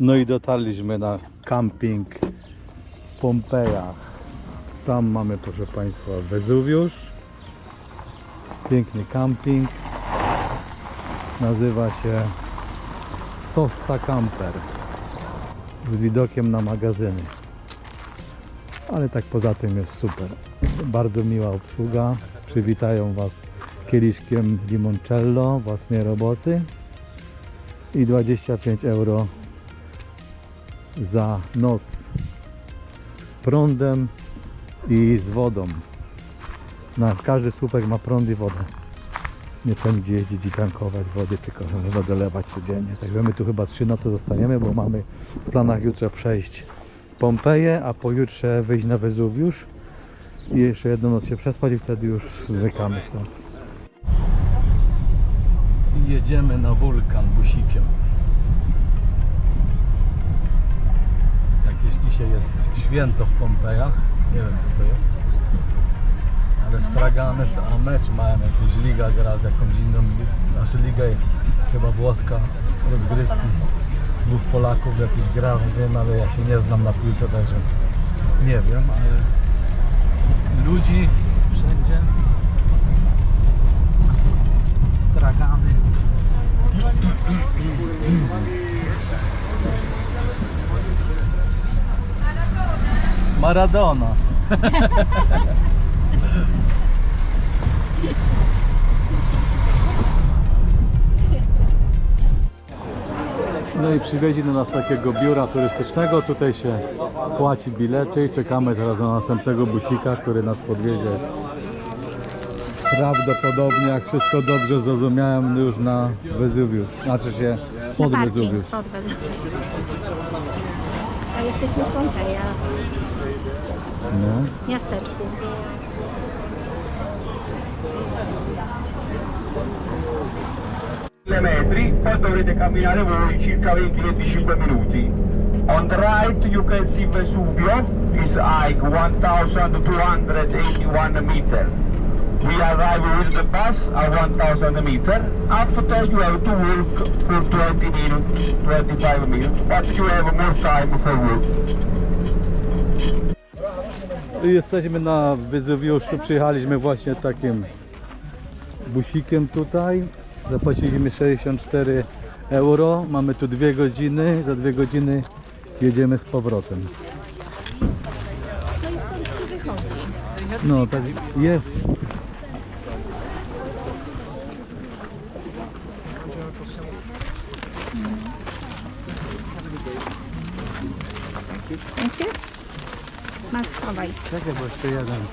No i dotarliśmy na camping w Pompejach. Tam mamy, proszę Państwa, Wezuwiusz. Piękny camping. Nazywa się Sosta Camper. Z widokiem na magazyny. Ale tak poza tym jest super. Bardzo miła obsługa. Przywitają Was kieliszkiem limoncello własnej roboty i 25 euro za noc z prądem i z wodą. Na każdy słupek ma prąd i wodę. Nie nigdzie jeździć i tankować wody, tylko można dolewać codziennie. Także my tu chyba trzy noce zostaniemy, bo mamy w planach jutro przejść Pompeję, a pojutrze wyjść na Wezuwiusz i jeszcze jedną noc się przespać i wtedy już zmykamy stąd. I jedziemy na wulkan busikiem. Dzisiaj jest święto w Pompejach. Nie wiem co to jest. Ale straganes, a mecz mają jakąś liga gra z jakąś inną, znaczy liga chyba włoska rozgrywki. Dwóch Polaków jakiś gra, wiem, ale ja się nie znam na piłce, także nie wiem, ale ludzi wszędzie. Stragany. Maradona. No i przywieźli do nas takiego biura turystycznego. Tutaj się płaci bilety. Czekamy teraz na następnego busika, który nas podwiezie. Prawdopodobnie, jak wszystko dobrze zrozumiałem, już na Wezuwiusz. Znaczy się pod Wezuwiusz. pod Wezuwiusz. A jesteśmy w Pompeja, No. miasteczku. metri, poi dovrete camminare voi circa 20-25 minuti. On the right you can see Vesuvio, is high 1281 meter. We arrive with the bus at 1000 meter. After you have to walk for 20 minutes, 25 minutes, but you have more time for walk. Jesteśmy na Wezuwiuszu, przyjechaliśmy właśnie takim busikiem tutaj. Zapłaciliśmy 64 euro, mamy tu dwie godziny, za dwie godziny jedziemy z powrotem. No. No tak jest. Schowaj. Czekaj, bo jeszcze jeden.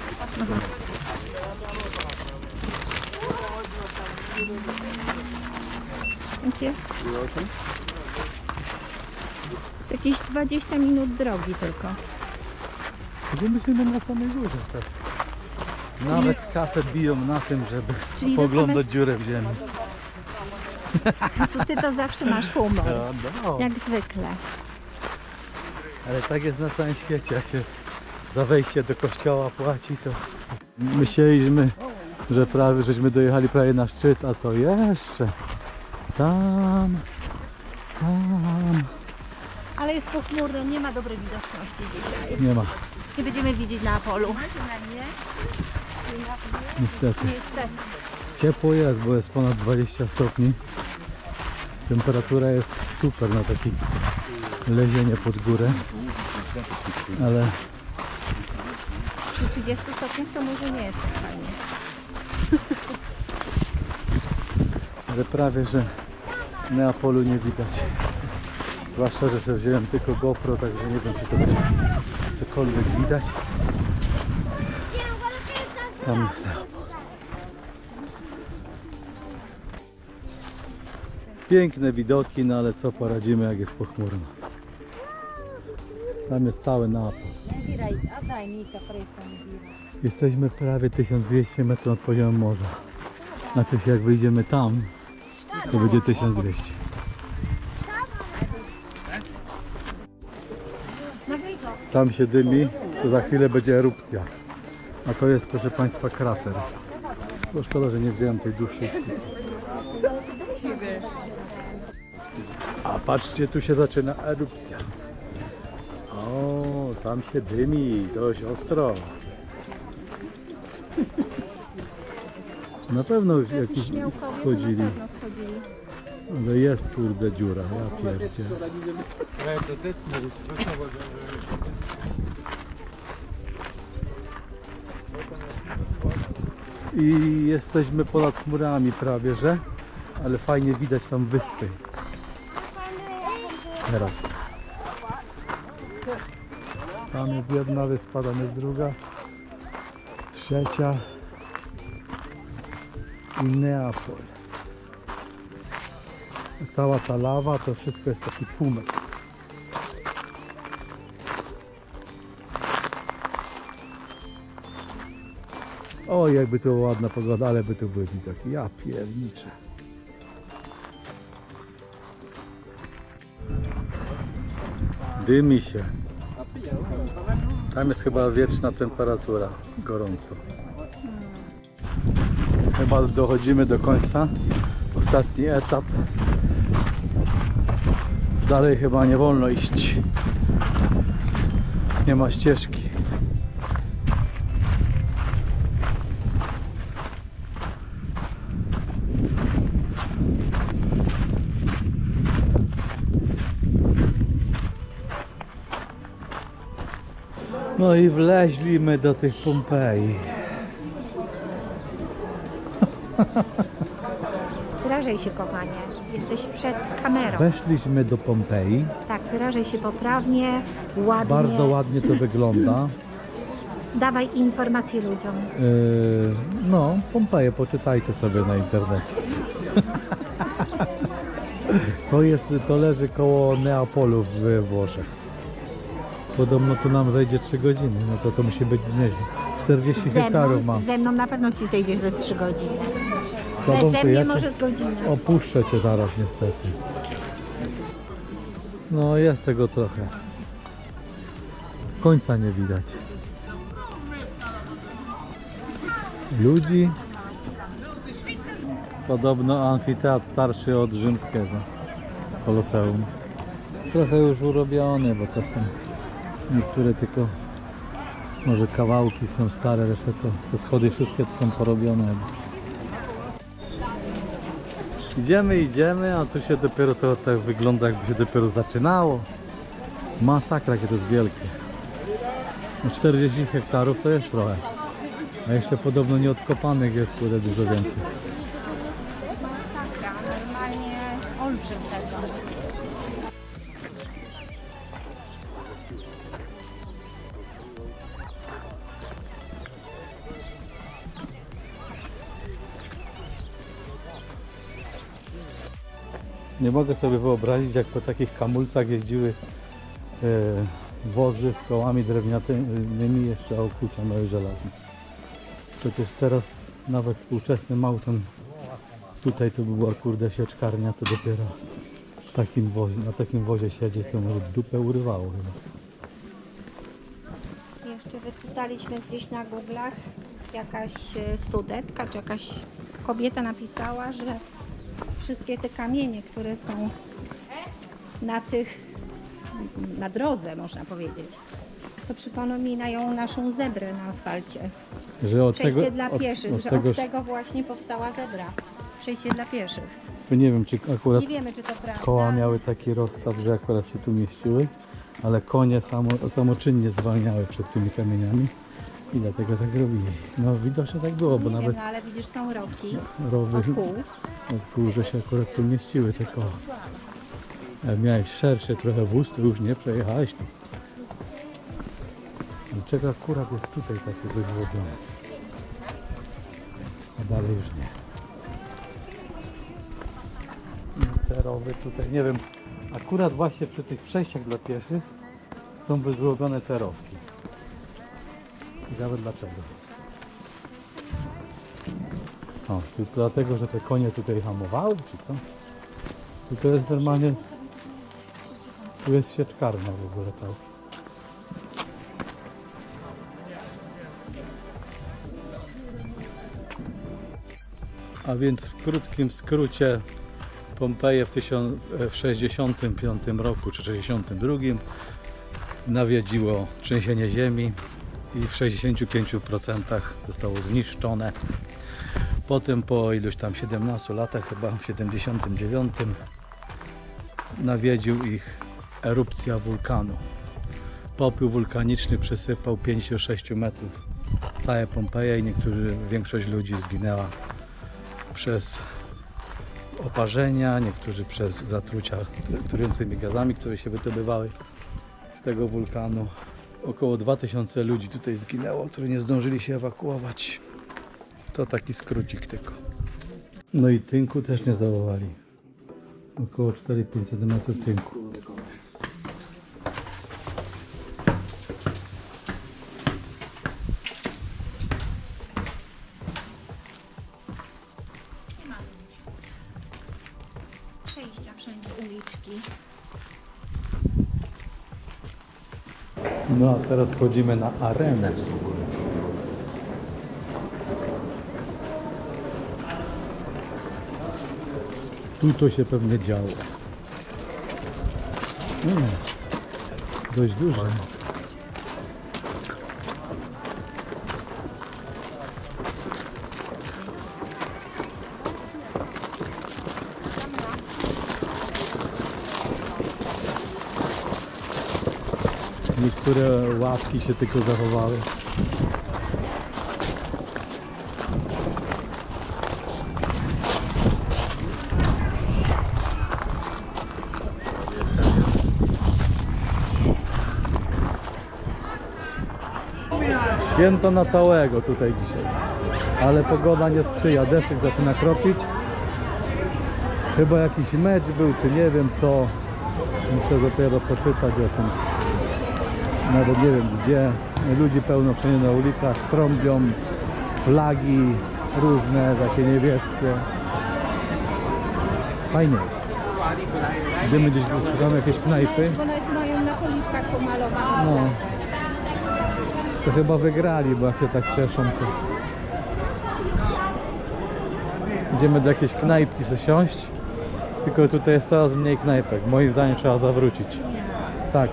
Z jakieś 20 minut drogi tylko. Będziemy się na samej górze. Tak. Nawet kasę biją na tym, żeby Czyli poglądać dziurę w ziemi. To ty to zawsze masz humor. No, no. Jak zwykle. Ale tak jest na całym świecie, jak się za wejście do kościoła płaci, to myśleliśmy, że prawie żeśmy dojechali prawie na szczyt, a to jeszcze tam, tam, Ale jest pochmurno, nie ma dobrej widoczności dzisiaj. nie ma, Nie będziemy widzieć na Apolu. niestety. Niestety. Ciepło jest, bo jest ponad 20 stopni. Temperatura jest super na takie lezienie pod górę, ale Przy 30 stopniach to może nie jest tak fajnie. ale prawie, że Neapolu nie widać. Zwłaszcza, że sobie wziąłem tylko GoPro, także nie wiem, czy to będzie cokolwiek widać. Tam jest Neapol. Piękne widoki, no ale co poradzimy, jak jest pochmurno. Tam jest cały Neapol. Jesteśmy prawie 1200 metrów nad poziomem morza. Znaczy się jak wyjdziemy tam, to będzie 1200. Nagraj to. Tam się dymi, to za chwilę będzie erupcja. A to jest, proszę Państwa, krater. To szkoda, że nie wziąłem tej dłuższej. A patrzcie, tu się zaczyna erupcja. Tam się dymi, dość ostro. Na pewno już Jakiś schodzili, schodzili. ale jest kurde dziura, ja pierdzie. I jesteśmy ponad chmurami prawie, że? Ale fajnie widać tam wyspy. Teraz. Tam jest jedna wyspa, tam jest druga. Trzecia. I Neapol. Cała ta lawa to wszystko jest taki półmetr. O, jakby to była ładna pogoda, ale by tu były widoki. Ja pierniczę. Dymi się. Tam jest chyba wieczna temperatura, gorąco. Chyba dochodzimy do końca. Ostatni etap. Dalej chyba nie wolno iść. Nie ma ścieżki. No i wleźliśmy do tych Pompeji. Wyrażaj się, kochanie. Jesteś przed kamerą. Weszliśmy do Pompeji. Tak, wyrażaj się poprawnie, ładnie. Bardzo ładnie to wygląda. Dawaj informacje ludziom. Yy, no, Pompeje, poczytajcie sobie na internecie. To jest, to leży koło Neapolu w Włoszech. Podobno tu nam zejdzie 3 godziny, no to to musi być nieźle. 40 Ze hektarów mam. ze mną na pewno ci zejdziesz ze 3 godziny. Tobą Beze to mnie ja cię może z godziny. Opuszczę cię zaraz niestety. No jest tego trochę. Końca nie widać. Ludzi. Podobno amfiteatr starszy od rzymskiego koloseum. Trochę już urobiony, bo czasem niektóre tylko może kawałki są stare, resztę to te schody wszystkie są porobione. Idziemy, idziemy, a tu się dopiero to tak wygląda jakby się dopiero zaczynało. Masakra jakie to jest wielkie. No 40 hektarów to jest trochę. A jeszcze podobno nieodkopanych jest kurde dużo więcej. Nie mogę sobie wyobrazić jak po takich kamulcach jeździły e, wozy z kołami drewnianymi jeszcze małe żelazne. Przecież teraz nawet współczesnym autem tutaj to by była kurde sieczkarnia, co dopiero takim wozie, na takim wozie siedzieć to może dupę urywało chyba. Jeszcze wyczytaliśmy gdzieś na Google'ach jakaś e, studentka czy jakaś kobieta napisała, że wszystkie te kamienie, które są na tych, na drodze można powiedzieć, to przypominają naszą zebrę na asfalcie. Że od Przejście tego, dla od, pieszych, od że tego, od tego właśnie powstała zebra. Przejście dla pieszych. nie wiem czy akurat Nie wiemy, czy to prawda. koła miały taki rozstaw, że akurat się tu mieściły, ale konie samo, samoczynnie zwalniały przed tymi kamieniami i dlatego tak robili. No widocznie tak było, bo Nie nawet wiem, no ale widzisz, są rowki rowy od kół. od kół, że się akurat tu mieściły koła. Jak miałeś szerszy trochę wóz, to już nie przejechałeś tu. Dlaczego akurat jest tutaj takie zrobione? A dalej już nie. Te rowy tutaj, nie wiem, akurat właśnie przy tych przejściach dla pieszych są zrobione te rowki. Ciekawe dlaczego. O, to dlatego, że te konie tutaj hamowały, czy co? Tu to jest normalnie... Tu jest sieczkarnia w ogóle cała. A więc w krótkim skrócie Pompeje w, tysiąc, w 65 roku czy 62 nawiedziło trzęsienie ziemi i w 65% zostało zniszczone. Potem po iluś tam 17 latach, chyba w 79 nawiedził ich erupcja wulkanu. Popiół wulkaniczny przesypał 5-6 metrów całe Pompeje i niektórzy, większość ludzi zginęła przez oparzenia, niektórzy przez zatrucia trującymi gazami, które się wydobywały z tego wulkanu. Około 2000 ludzi tutaj zginęło, którzy nie zdążyli się ewakuować. To taki skrócik tylko. No i tynku też nie zawołali. Około 4-5 cm tynku. Teraz wchodzimy na arenę. Tu to się pewnie działo. Mm, dość duże. Niektóre ławki się tylko zachowały. Święto na całego tutaj dzisiaj. Ale pogoda nie sprzyja. Deszczyk zaczyna kropić. Chyba jakiś mecz był, czy nie wiem co. Muszę dopiero poczytać o tym nawet nie wiem gdzie. Ludzi pełno wszędzie na ulicach, trąbią flagi różne, takie niebieskie. Fajnie jest. Idziemy gdzieś, szukamy jakieś knajpy. Bo nawet mają na policzkach pomalowane. No. To chyba wygrali, bo jak się tak cieszą to... Idziemy do jakiejś knajpki sobie siąść. Tylko tutaj jest coraz mniej knajpek. Moim zdaniem trzeba zawrócić. Tak.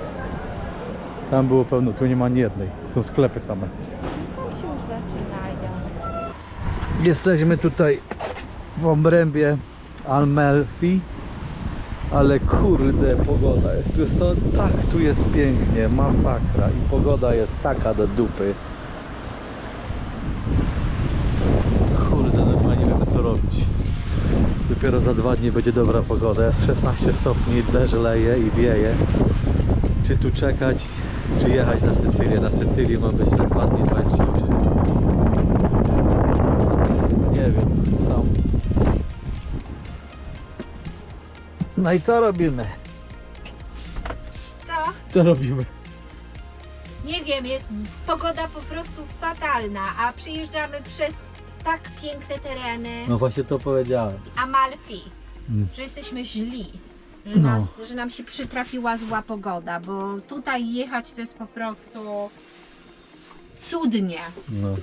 Tam było pełno, tu nie ma ani jednej. Są sklepy same. Już zaczynają. Jesteśmy tutaj w obrębie Almelfi, ale kurde pogoda jest. Tu jest to, tak, tu jest pięknie, masakra i pogoda jest taka do dupy. Kurde, normalnie nie wiemy co robić. Dopiero za dwa dni będzie dobra pogoda. Jest 16 stopni, deszcz leje i wieje. Czy tu czekać, czy jechać na Sycylię? Na Sycylii ma być dwa dni 28. Nie wiem, sam. No i co robimy? Co? Co robimy? Nie wiem, jest pogoda po prostu fatalna, a przyjeżdżamy przez tak piękne tereny No właśnie to powiedziałem. Amalfi, Mm. że jesteśmy źli. Że, No. nas, że nam się przytrafiła zła pogoda, bo tutaj jechać to jest po prostu cudnie. No.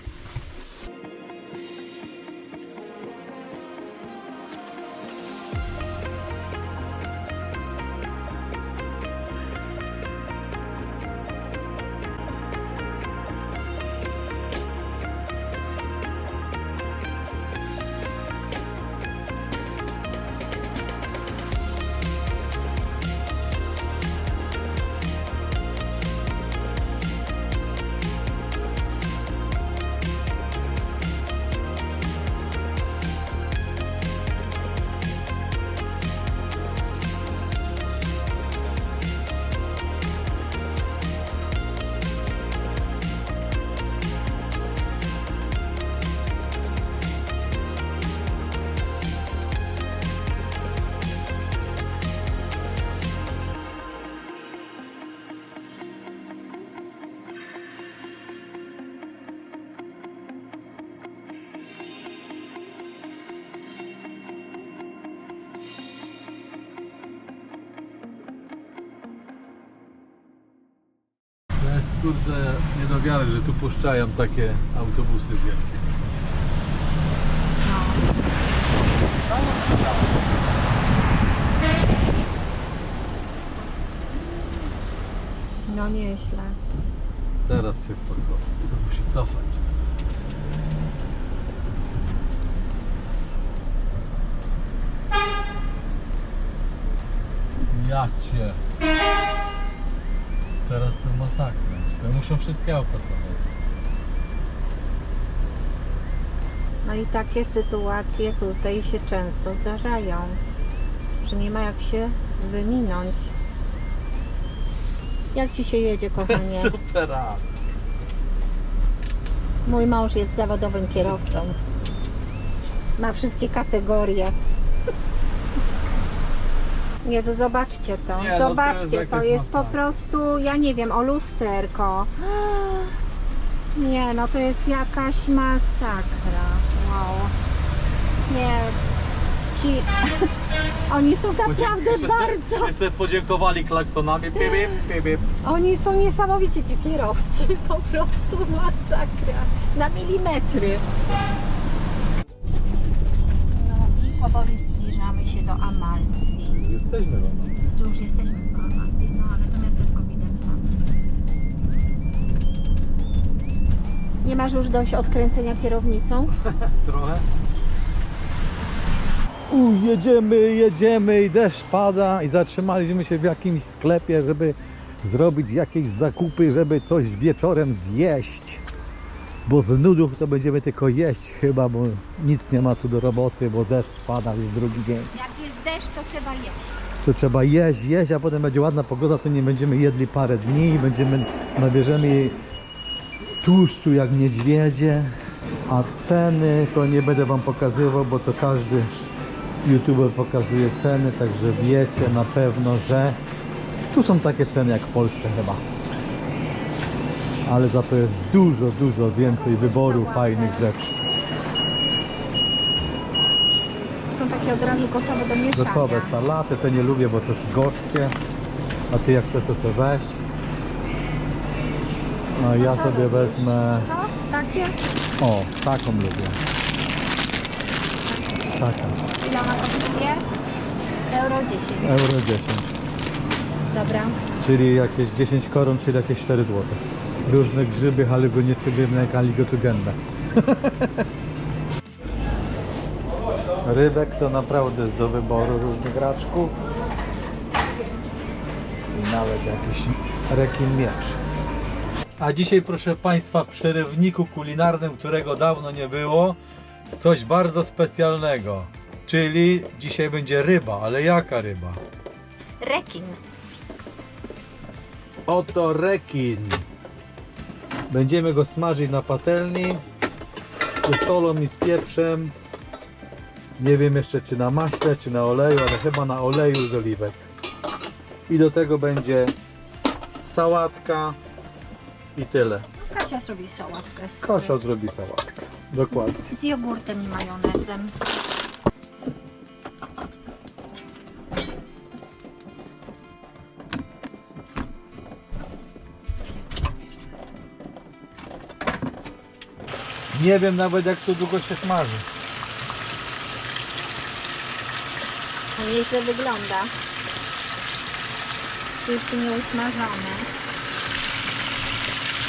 kurde nie do wiary, że tu puszczają takie autobusy wielkie. No nieźle. Teraz się wpakował. Musi cofać. Ja cię. Teraz to masakra. To muszą wszystkie auta cofać. No i takie sytuacje tutaj się często zdarzają, że nie ma jak się wyminąć. Jak ci się jedzie, kochanie? Super Mój mąż jest zawodowym kierowcą. Ma wszystkie kategorie. Jezu, zobaczcie to. Nie, no to jest zobaczcie, to jakaś jest po masakra. prostu, ja nie wiem, o lusterko. Nie, no to jest jakaś masakra. Wow. Nie. Ci. Oni są naprawdę bardzo. sobie podziękowali klaksonami. Pip, pip, pip, pip. Oni są niesamowici ci kierowcy, po prostu masakra. Na milimetry. No i powoli zbliżamy się do Amalfi. Jesteśmy no. Czy już jesteśmy w Amalfi? No ale to miasteczko widać tam. Nie masz już dość odkręcenia kierownicą? Trochę. U, jedziemy, jedziemy i deszcz pada i zatrzymaliśmy się w jakimś sklepie, żeby zrobić jakieś zakupy, żeby coś wieczorem zjeść. Bo z nudów to będziemy tylko jeść chyba, bo nic nie ma tu do roboty, bo deszcz pada już drugi dzień. Jak jest deszcz, to trzeba jeść. To trzeba jeść, jeść, a potem będzie ładna pogoda, to nie będziemy jedli parę dni i będziemy, nabierzemy tłuszczu jak niedźwiedzie, a ceny to nie będę Wam pokazywał, bo to każdy youtuber pokazuje ceny, także wiecie na pewno, że tu są takie ceny jak w Polsce chyba. Ale za to jest dużo, dużo więcej wyboru fajnych rzeczy. Są takie od razu gotowe do mieszania. Gotowe salaty, te nie lubię, bo to jest gorzkie. A ty jak chcesz to sobie weź. No ja sobie wezmę, To takie? o taką lubię. Taką, Ile ona kosztuje? Euro 10. euro 10. Dobra. Czyli jakieś 10 koron, czyli jakieś 4 zł. Różne grzyby, halugonitygenne, haligotugenne. Rybek to naprawdę jest do wyboru różnych raczków. I nawet jakiś rekin miecz. A dzisiaj proszę Państwa w przerywniku kulinarnym, którego dawno nie było, coś bardzo specjalnego. Czyli dzisiaj będzie ryba, ale jaka ryba? Rekin. Oto rekin. Będziemy go smażyć na patelni z solą i z pieprzem. Nie wiem jeszcze czy na maśle, czy na oleju, ale chyba na oleju z oliwek. I do tego będzie sałatka i tyle. Kasia zrobi sałatkę z, Kasia zrobi sałatkę. Dokładnie. z jogurtem i majonezem. Nie wiem nawet jak to długo się smaży. To nieźle wygląda. Jeszcze nie usmażone.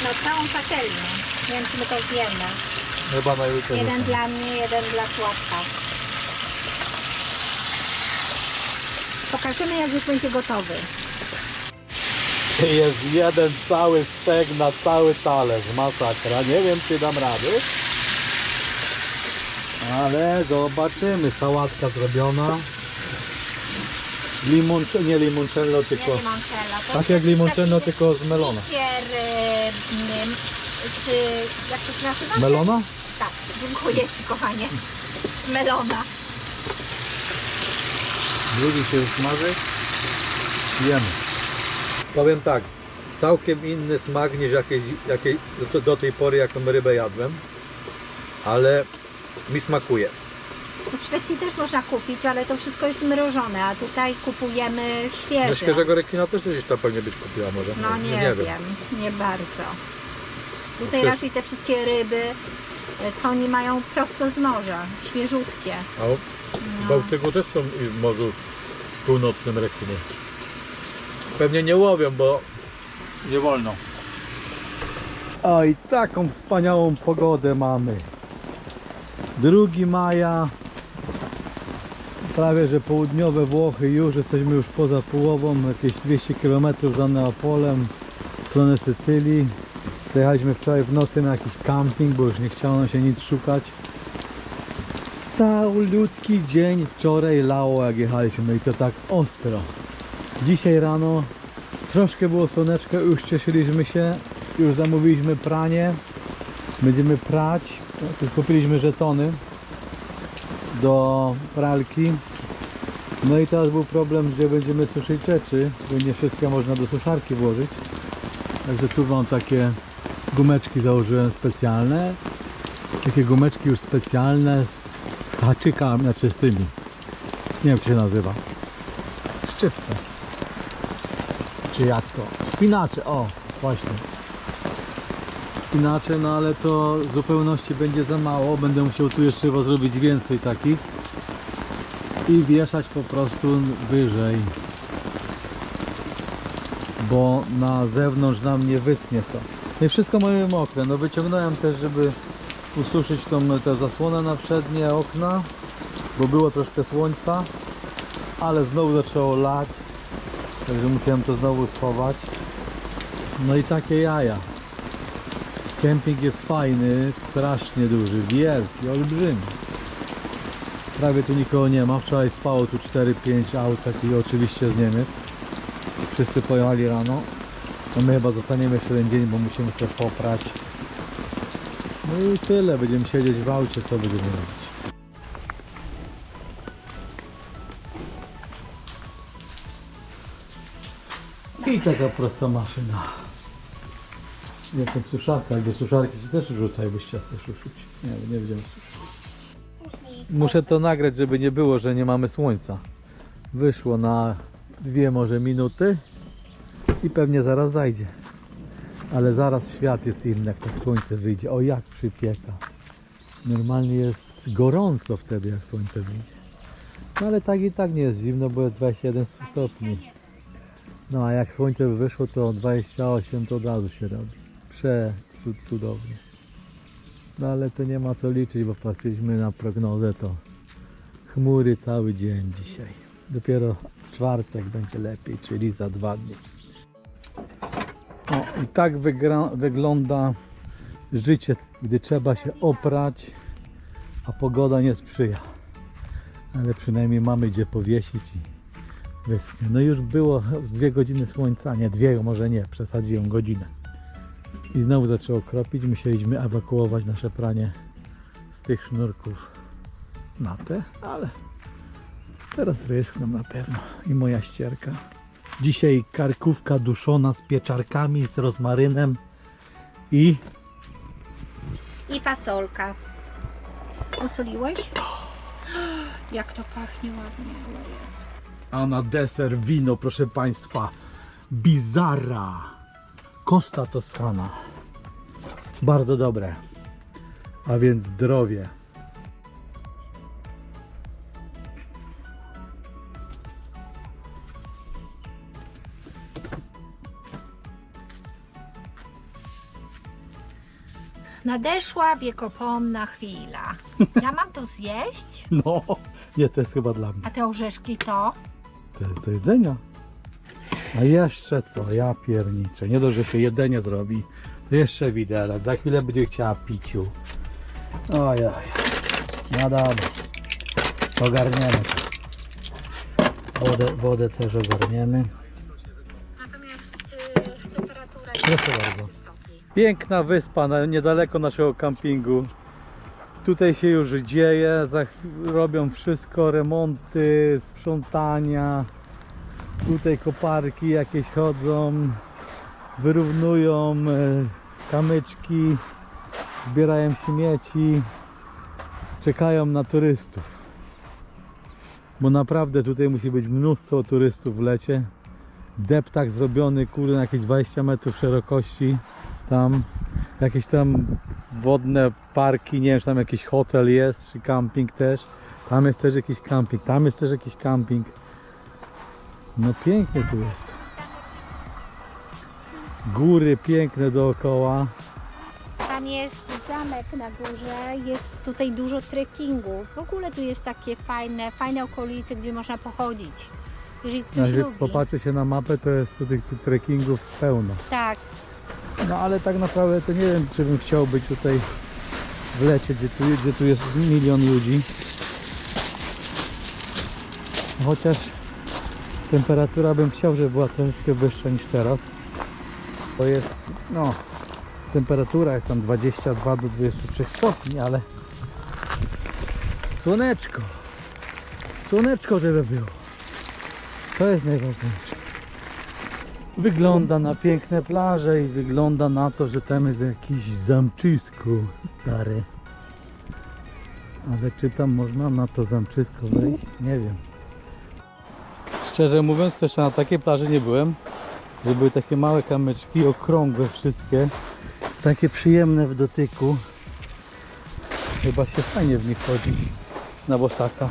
Na całą patelnię. Nie wiem, czy my to zjemy. Chyba na jutro. Jeden dla mnie, jeden dla Sławka. Pokażemy, jak już będzie gotowy. Jest jeden cały stek na cały talerz. Masakra. Nie wiem, czy dam rady. Ale zobaczymy. Sałatka zrobiona. Limoncello, nie limoncello, tylko... Nie limoncello. To Tak jak limoncello, taki tylko z melona. Likier, y, z, jak to się nazywa? Melona? Tak, dziękuję Ci kochanie. Z melona. Drugi się już smaży. Jemy. Powiem tak. Całkiem inny smak niż jakiej, jakiej do, do tej pory jaką rybę jadłem. Ale mi smakuje. No W Szwecji też można kupić, ale to wszystko jest mrożone, a tutaj kupujemy No świeże. świeżego rekina też gdzieś tam pewnie być kupiła może. No nie, wiem. nie bardzo. Tutaj To jest- raczej te wszystkie ryby, y, to oni mają prosto z morza, świeżutkie. A w No. Bałtyku też są i w Morzu Północnym rekiny. Pewnie nie łowią, bo Nie wolno. O i taką wspaniałą pogodę mamy. 2 maja. Prawie że południowe Włochy już, jesteśmy już poza połową, jakieś 200 km za Neapolem, w stronę Sycylii. Zajechaliśmy wczoraj w nocy na jakiś camping, bo już nie chciało się nic szukać. Całutki dzień wczoraj lało jak jechaliśmy i to tak ostro. Dzisiaj rano troszkę było słoneczko, już cieszyliśmy się, już zamówiliśmy pranie. Będziemy prać, kupiliśmy żetony do pralki. No i teraz był problem, gdzie będziemy suszyć rzeczy, bo nie wszystkie można do suszarki włożyć. Także tu mam takie gumeczki założyłem specjalne. Takie gumeczki już specjalne z haczykami, znaczy z tymi. Nie wiem jak się nazywa. Szczypce. Czy jak to? Spinacze, o właśnie. Spinacze, no ale to zupełności będzie za mało. Będę musiał tu jeszcze chyba zrobić więcej takich. I wieszać po prostu wyżej. Bo na zewnątrz nam nie wyschnie to. No i wszystko mamy mokre. No wyciągnąłem też, żeby ususzyć tą tę zasłonę na przednie okna, bo było troszkę słońca, ale znowu zaczęło lać, także musiałem to znowu schować. No i takie jaja. Kemping jest fajny, strasznie duży, wielki, olbrzymi. Prawie tu nikogo nie ma. Wczoraj spało tu 4-5 aut, i oczywiście z Niemiec. Wszyscy pojechali rano. No my chyba zostaniemy jeszcze jeden dzień, bo musimy sobie poprać. No i tyle, będziemy siedzieć w aucie, co będziemy robić. I taka prosta maszyna. Nie ten suszarka, jak do suszarki ci też rzucaj, byś chciał sobie szuszyć. Nie, nie wiedziałem. Muszę to nagrać, żeby nie było, że nie mamy słońca. Wyszło na dwie może minuty i pewnie zaraz zajdzie. Ale zaraz świat jest inny, jak to słońce wyjdzie. O, jak przypieka. Normalnie jest gorąco wtedy, jak słońce wyjdzie. No ale tak i tak nie jest zimno, bo jest 21 stopni. No a jak słońce by wyszło, to 28 to od razu się robi. Prze cudownie. No ale to nie ma co liczyć, bo patrzyliśmy na prognozę, to chmury cały dzień dzisiaj. Dopiero czwartek będzie lepiej, czyli za dwa dni. O, i tak wygląda życie, gdy trzeba się oprać, a pogoda nie sprzyja. Ale przynajmniej mamy gdzie powiesić i wyschnie. No już było z dwie godziny słońca, nie dwie, może nie, przesadziłem godzinę. I znowu zaczęło kropić, musieliśmy ewakuować nasze pranie z tych sznurków na te, ale teraz wyschną na pewno i moja ścierka. Dzisiaj karkówka duszona z pieczarkami, z rozmarynem i I fasolka. Usoliłeś? Jak to pachnie ładnie. O Jezu. a na deser wino, proszę Państwa, Bizarra, Costa Toscana. Bardzo dobre, a więc zdrowie. Nadeszła wiekopomna chwila. Ja mam to zjeść? No, nie, to jest chyba dla mnie. A te orzeszki to? To jest do jedzenia. A jeszcze co? Ja pierniczę. Nie dość, że się jedzenie zrobi, to jeszcze widelec. Za chwilę będzie chciała piciu. Ojej. No dobra. Ogarniemy to. Wodę, wodę też ogarniemy. Natomiast temperatura Proszę bardzo. Piękna wyspa niedaleko naszego kampingu. Tutaj się już dzieje, robią wszystko, remonty, sprzątania. Tutaj koparki jakieś chodzą, wyrównują e, kamyczki, zbierają śmieci, czekają na turystów. Bo naprawdę tutaj musi być mnóstwo turystów w lecie. Deptak zrobiony, kurde, na jakieś 20 metrów szerokości. Tam jakieś tam wodne parki, nie wiem, czy tam jakiś hotel jest, czy camping też. Tam jest też jakiś camping, tam jest też jakiś camping. No pięknie tu jest. Góry piękne dookoła. Tam jest zamek na górze, jest tutaj dużo trekkingu. W ogóle tu jest takie fajne, fajne okolice, gdzie można pochodzić. Jeżeli ktoś Jak lubi. popatrzę się na mapę, to jest tu tych tych trekkingów pełno. Tak, No ale tak naprawdę to nie wiem, czy bym chciał być tutaj w lecie, gdzie tu, gdzie tu jest milion ludzi. Chociaż temperatura bym chciał, żeby była troszeczkę wyższa niż teraz. To jest, no, temperatura jest tam 22 do 23 stopni, ale słoneczko, słoneczko żeby było. To jest najważniejsze. Wygląda na piękne plaże i wygląda na to, że tam jest jakieś zamczysko stare. Ale czy tam można na to zamczysko wejść? Nie wiem. Szczerze mówiąc, to jeszcze na takiej plaży nie byłem. Że były takie małe kamyczki, okrągłe wszystkie. Takie przyjemne w dotyku. Chyba się fajnie w nich chodzi na bosaka.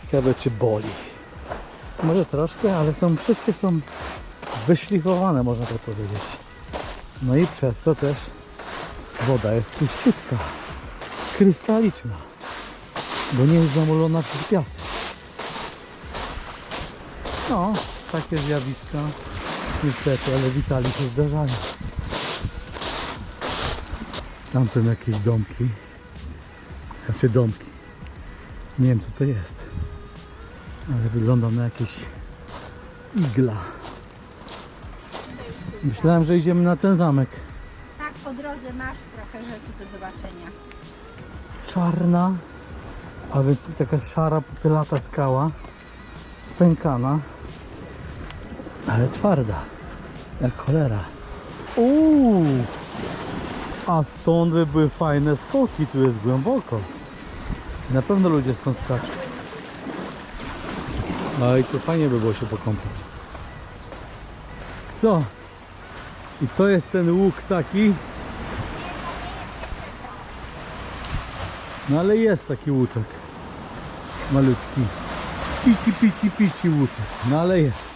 Ciekawe czy boli. Może troszkę, ale są wszystkie są wyszlifowane, można tak powiedzieć. No i przez to też woda jest czyściutka, krystaliczna, bo nie jest zamulona przez piasek. No, takie zjawiska niestety, ale w Italii się zdarzają. Tam są jakieś domki, znaczy domki. Nie wiem co to jest, ale wygląda na jakieś igla. Myślałem, że idziemy na ten zamek. tak po drodze masz trochę rzeczy do zobaczenia. Czarna, a więc tu taka szara, popylata skała, spękana, ale twarda, jak cholera. Uuu, a stąd by były fajne skoki, tu jest głęboko. Na pewno ludzie stąd skaczą. A i tu fajnie by było się pokąpać. Co? I to jest ten łuk taki, No ale jest taki łuczek. Malutki. Pici, pici, pici łuczek. No ale jest.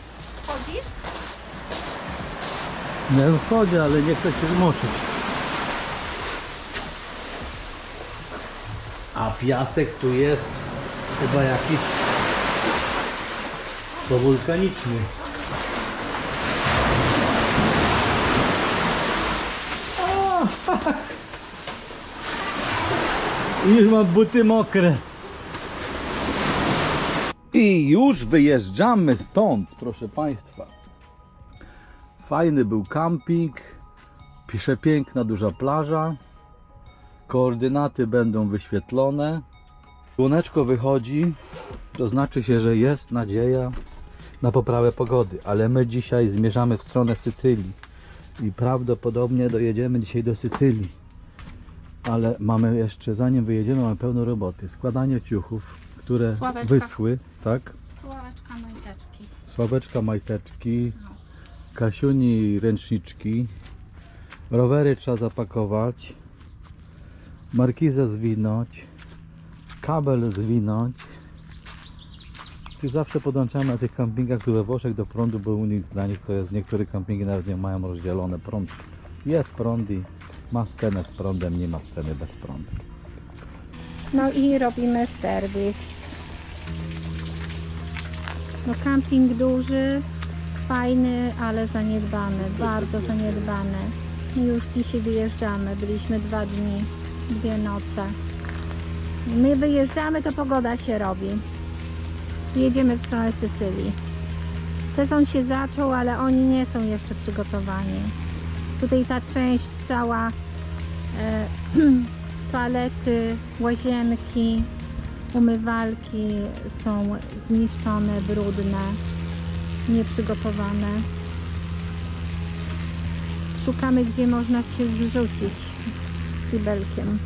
Nie wchodzę, ale nie chcę się zmoczyć. A piasek tu jest chyba jakiś powulkaniczny. I już mam buty mokre. I już wyjeżdżamy stąd, proszę Państwa. Fajny był camping, przepiękna duża plaża. Koordynaty będą wyświetlone. Słoneczko wychodzi, to znaczy się, że jest nadzieja na poprawę pogody, ale my dzisiaj zmierzamy w stronę Sycylii i prawdopodobnie dojedziemy dzisiaj do Sycylii. Ale mamy jeszcze, zanim wyjedziemy, mamy pełno roboty. Składanie ciuchów, które Sławeczka. wyschły, tak? Sławeczka majteczki. Sławeczka majteczki, Kasiuni ręczniczki, rowery trzeba zapakować, markizę zwinąć, kabel zwinąć. Tu zawsze podłączamy na tych kampingach tu we Włoszech do prądu, bo u nich dla nich to jest, niektóre kampingi nawet nie mają rozdzielone prąd. Jest prąd i ma scenę z prądem, nie ma sceny bez prądu. No i robimy serwis. No camping duży, fajny, ale zaniedbany, bardzo zaniedbany. Już dzisiaj wyjeżdżamy, byliśmy dwa dni, dwie noce. My wyjeżdżamy, to pogoda się robi. Jedziemy w stronę Sycylii. Sezon się zaczął, ale oni nie są jeszcze przygotowani. Tutaj ta część cała e, toalety, łazienki, umywalki są zniszczone, brudne, nieprzygotowane. Szukamy, gdzie można się zrzucić z kibelkiem.